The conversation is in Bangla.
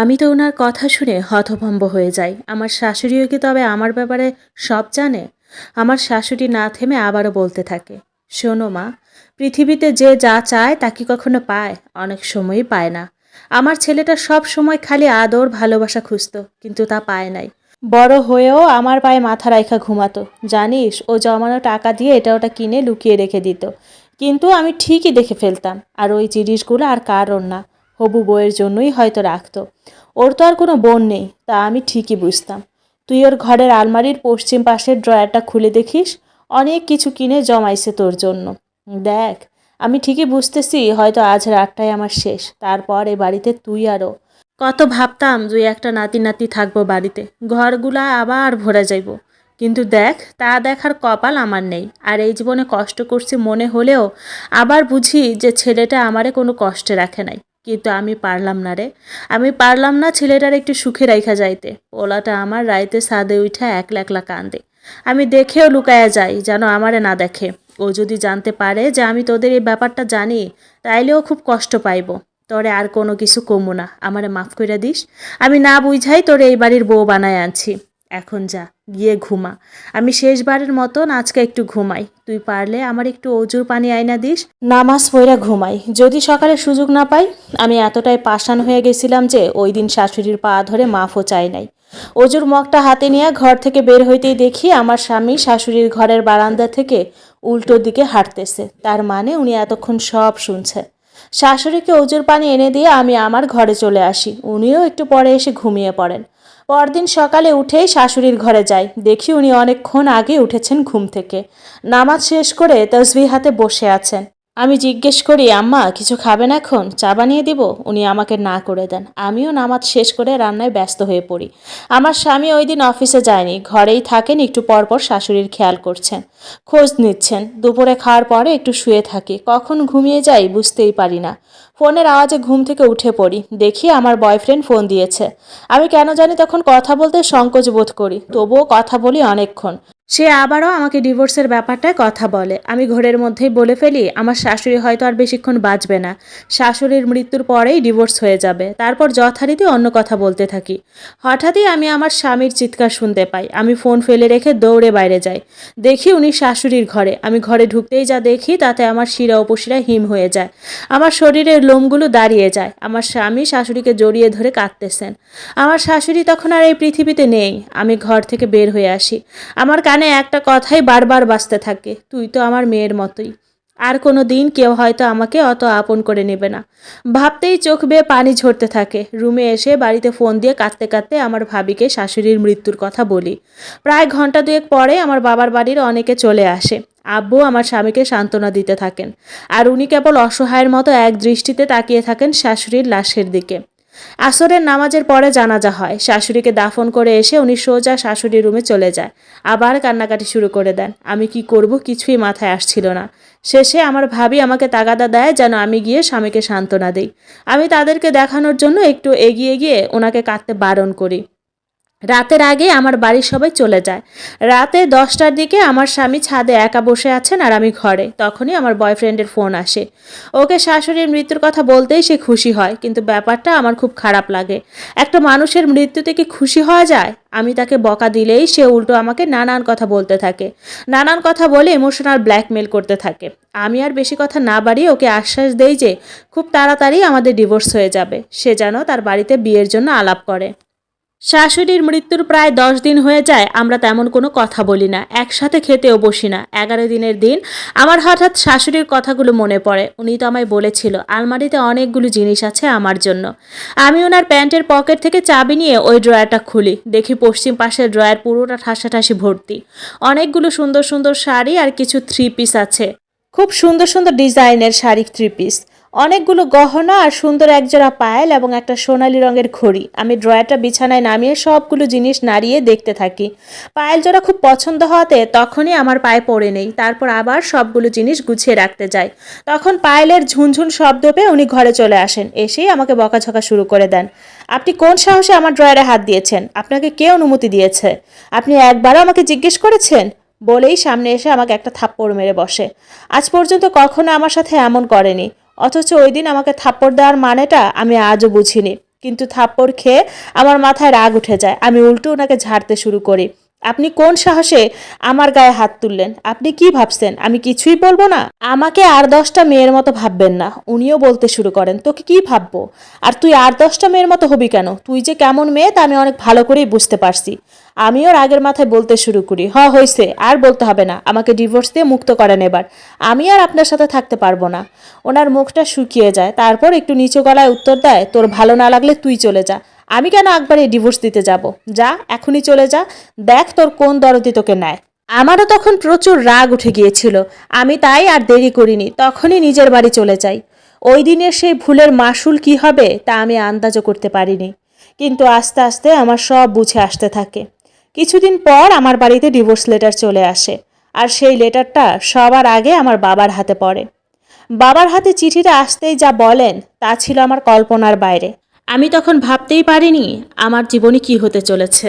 আমি তো ওনার কথা শুনে হতভম্ব হয়ে যাই। আমার শাশুড়িও কি তবে আমার ব্যাপারে সব জানে? আমার শাশুড়ি না থেমে আবারও বলতে থাকে, শোনো মা, পৃথিবীতে যে যা চায় তা কি কখনো পায়? অনেক সময়ই পায় না। আমার ছেলেটা সব সময় খালি আদর, ভালোবাসা খুঁজতো, কিন্তু তা পায় নাই। বড় হয়েও আমার পায়ে মাথা রাইখা ঘুমাতো। জানিস, ও জমানো টাকা দিয়ে এটা ওটা কিনে লুকিয়ে রেখে দিত। কিন্তু আমি ঠিকই দেখে ফেলতাম, আর ওই জিনিসগুলো আর কারণ না। হবু বইয়ের জন্যই হয়তো রাখতো। ওর তো আর কোনো বোন নেই, তা আমি ঠিকই বুঝতাম। তুই ওর ঘরের আলমারির পশ্চিম পাশের ড্রয়ারটা খুলে দেখিস, অনেক কিছু কিনে জমাইছে তোর জন্য। দেখ, আমি ঠিকই বুঝতেছি, হয়তো আজ রাতটাই আমার শেষ, তারপর এ বাড়িতে তুই আরও কত ভাবতাম দুই একটা নাতি নাতি থাকব বাড়িতে, ঘরগুলা আবার ভরে যাইব। কিন্তু দেখ, তা দেখার কপাল আমার নেই, আর এই জীবনে কষ্ট করছি মনে হলেও আবার বুঝি যে ছেলেটা আমারে কোনো কষ্টে রাখে নাই। কিন্তু আমি পারলাম না রে। আমি পারলাম না ছেলেটার একটু সুখে রাইখা যাইতে। পোলাটা আমার রাইতে সাদে উঠা একলা একলা কান্দে। আমি দেখেও লুকায়া যাই, যেন আমারে না দেখে। ও যদি জানতে পারে যে আমি তোদের এই ব্যাপারটা জানি তাইলেও খুব কষ্ট পাইব। তোরে আর কোনো কিছু কমু না। আমারে মাফ করে দিস। আমি না বুঝাই তোরে এই বাড়ির বউ বানায় আনছি। এখন যা, গিয়ে ঘুমা। আমি শেষবারের মতন আজকে একটু ঘুমাই। তুই পারলে আমার একটু অজুর পানি আয়না দিস। নামাজ পইরা ঘুমাই। যদি সকালে সুযোগ না পাই, আমি এতটাই পাষাণ হয়ে গেছিলাম যে ওই দিন শাশুড়ির পা ধরে মাফও চাই নাই। অজুর মগটা হাতে নিয়ে ঘর থেকে বের হইতেই দেখি আমার স্বামী শাশুড়ির ঘরের বারান্দা থেকে উল্টো দিকে হাঁটতেছে। তার মানে উনি এতক্ষণ সব শুনছে। শাশুড়িকে অজুর পানি এনে দিয়ে আমি আমার ঘরে চলে আসি। উনিও একটু পরে এসে ঘুমিয়ে পড়েন। পরদিন সকালে উঠেই শাশুড়ির ঘরে যাই। দেখি উনি অনেকক্ষণ আগে উঠেছেন ঘুম থেকে। নামাজ শেষ করে তসবি হাতে বসে আছেন। আমি জিজ্ঞেস করি, আম্মা, কিছু খাবেন এখন? চা বানিয়ে দিব? উনি আমাকে না করে দেন। আমিও নামাজ শেষ করে রান্নায় ব্যস্ত হয়ে পড়ি। আমার স্বামী ওই দিন অফিসে যায়নি। ঘরেই থাকেন, একটু পরপর শাশুড়ির খেয়াল করছেন। খোঁজ নিচ্ছেন। দুপুরে খাওয়ার পরে একটু শুয়ে থাকি। কখন ঘুমিয়ে যাই বুঝতেই পারি না। ফোনের আওয়াজে ঘুম থেকে উঠে পড়ি। দেখি আমার বয়ফ্রেন্ড ফোন দিয়েছে। আমি কেন জানি তখন কথা বলতে সংকোচ বোধ করি। তবুও কথা বলি অনেকক্ষণ। সে আবারও আমাকে ডিভোর্সের ব্যাপারটায় কথা বলে। আমি ঘরের মধ্যেই বলে ফেলি, আমার শাশুড়ি হয়তো আর বেশিক্ষণ বাঁচবে না। শাশুড়ির মৃত্যুর পরেই ডিভোর্স হয়ে যাবে। তারপর যথারীতি অন্য কথা বলতে থাকি। হঠাৎই আমি আমার স্বামীর চিৎকার শুনতে পাই। আমি ফোন ফেলে রেখে দৌড়ে বাইরে যাই। দেখি উনি শাশুড়ির ঘরে। আমি ঘরে ঢুকতেই যা দেখি, তাতে আমার শিরা উপশিরা হিম হয়ে যায়। আমার শরীরের লোমগুলো দাঁড়িয়ে যায়। আমার স্বামী শাশুড়িকে জড়িয়ে ধরে কাঁদতেছেন। আমার শাশুড়ি তখন আর এই পৃথিবীতে নেই। আমি ঘর থেকে বের হয়ে আসি। আমার কানে একটা কথাই বারবার বাজতে থাকে, তুই তো আমার মেয়ের মতোই। আর কোনো দিন কেউ হয়তো আমাকে অত আপন করে নেবে না। ভাবতেই চোখ বেয়ে পানি ঝরতে থাকে। রুমে এসে বাড়িতে ফোন দিয়ে কাঁদতে কাঁদতে আমার ভাবিকে শাশুড়ির মৃত্যুর কথা বলি। প্রায় ঘণ্টা দুয়েক পরে আমার বাবার বাড়ির অনেকে চলে আসে। আব্বু আমার স্বামীকে সান্ত্বনা দিতে থাকেন। আর উনি কেবল অসহায়ের মতো এক দৃষ্টিতে তাকিয়ে থাকেন শাশুড়ির লাশের দিকে। আসরের নামাজের পরে জানাজা হয়। শাশুড়িকে দাফন করে এসে উনি সোজা শাশুড়ির রুমে চলে যায়। আবার কান্নাকাটি শুরু করে দেন। আমি কি করব কিছুই মাথায় আসছিল না। শেষে আমার ভাবি আমাকে তাগাদা দেয় যেন আমি গিয়ে স্বামীকে সান্ত্বনা দিই। আমি তাদেরকে দেখানোর জন্য একটু এগিয়ে গিয়ে ওনাকে কাঁদতে বারণ করি। রাতের আগে আমার বাড়ির সবাই চলে যায়। রাতে দশটার দিকে আমার স্বামী ছাদে একা বসে আছেন আর আমি ঘরে। তখনই আমার বয়ফ্রেন্ডের ফোন আসে। ওকে শাশুড়ির মৃত্যুর কথা বলতেই সে খুশি হয়, কিন্তু ব্যাপারটা আমার খুব খারাপ লাগে। একটা মানুষের মৃত্যুতে কি খুশি হওয়া যায়? আমি তাকে বকা দিলেই সে উল্টো আমাকে নানান কথা বলতে থাকে। নানান কথা বলে ইমোশনাল ব্ল্যাকমেল করতে থাকে। আমি আর বেশি কথা না বাড়িয়ে ওকে আশ্বাস দেই যে, খুব তাড়াতাড়ি আমাদের ডিভোর্স হয়ে যাবে। সে যেন তার বাড়িতে বিয়ের জন্য আলাপ করে। শাশুড়ির মৃত্যুর প্রায় দশ দিন হয়ে যায়, আমরা তেমন কোনো কথা বলি না, একসাথে খেতেও বসি না। এগারো দিনের দিন আমার হঠাৎ শাশুড়ির কথাগুলো মনে পড়ে। উনি তো আমায় বলেছিল, আলমারিতে অনেকগুলো জিনিস আছে আমার জন্য। আমি ওনার প্যান্টের পকেট থেকে চাবি নিয়ে ওই ড্রয়ারটা খুলি। দেখি পশ্চিম পাশের ড্রয়ার পুরোটা ঠাসাঠাসি ভর্তি। অনেকগুলো সুন্দর সুন্দর শাড়ি আর কিছু থ্রি পিস আছে। খুব সুন্দর সুন্দর ডিজাইনের শাড়ি থ্রি পিস অনেকগুলো গহনা আর সুন্দর একজোড়া পায়েল এবং একটা সোনালি রঙের ঘড়ি। আমি ড্রয়ারটা বিছানায় নামিয়ে সবগুলো জিনিস নাড়িয়ে দেখতে থাকি। পায়েল জোড়া খুব পছন্দ হওয়াতে তখনই আমার পায়ে পড়ে নেই। তারপর আবার সবগুলো জিনিস গুছিয়ে রাখতে যাই। তখন পায়েলের ঝুনঝুন শব্দ পেয়ে উনি ঘরে চলে আসেন। এসেই আমাকে বকাঝকা শুরু করে দেন। আপনি কোন সাহসে আমার ড্রয়ারে হাত দিয়েছেন? আপনাকে কে অনুমতি দিয়েছে? আপনি একবারও আমাকে জিজ্ঞেস করেছেন? বলেই সামনে এসে আমাকে একটা থাপ্পড় মেরে বসে। আজ পর্যন্ত কখনো আমার সাথে এমন করেনি। অথচ ওই দিন আমাকে থাপ্পড় দেওয়ার মানেটা আমি আজও বুঝিনি। কিন্তু থাপ্পড় খেয়ে আমার মাথায় রাগ উঠে যায়। আমি উল্টো ওনাকে ঝাড়তে শুরু করি। আপনি কোন সাহসে আমার গায়ে হাত তুললেন? আপনি কি ভাবছেন? আমি কিছুই বলব না? আমাকে আর দশটা মেয়ের মতো ভাববেন না। উনিও বলতে শুরু করেন, তোকে কি ভাববো? আর তুই আর দশটা মেয়ের মতো হবি কেন? তুই যে কেমন মেয়ে, তা আমি অনেক ভালো করেই বুঝতে পারছি। আমিও রাগের মাথায় বলতে শুরু করি, হ হয়েছে আর বলতে হবে না। আমাকে ডিভোর্স দিয়ে মুক্ত করেন এবার। আমি আর আপনার সাথে থাকতে পারব না। ওনার মুখটা শুকিয়ে যায়, তারপর একটু নিচু গলায় উত্তর দেয়, তোর ভালো না লাগলে তুই চলে যা। আমি কেন একবারে ডিভোর্স দিতে যাব? যা, এখনই চলে যা। দেখ তোর কোন দরদি তোকে নেয়। আমারও তখন প্রচুর রাগ উঠে গিয়েছিল। আমি তাই আর দেরি করিনি, তখনই নিজের বাড়ি চলে যাই। ওই দিনের সেই ভুলের মাসুল কি হবে, তা আমি আন্দাজও করতে পারিনি। কিন্তু আস্তে আস্তে আমার সব বুঝে আসতে থাকে। কিছুদিন পর আমার বাড়িতে ডিভোর্স লেটার চলে আসে, আর সেই লেটারটা সবার আগে আমার বাবার হাতে পড়ে। বাবার হাতে চিঠিটা আসতেই যা বলেন, তা ছিল আমার কল্পনার বাইরে। আমি তখন ভাবতেই পারিনি আমার জীবনে কি হতে চলেছে।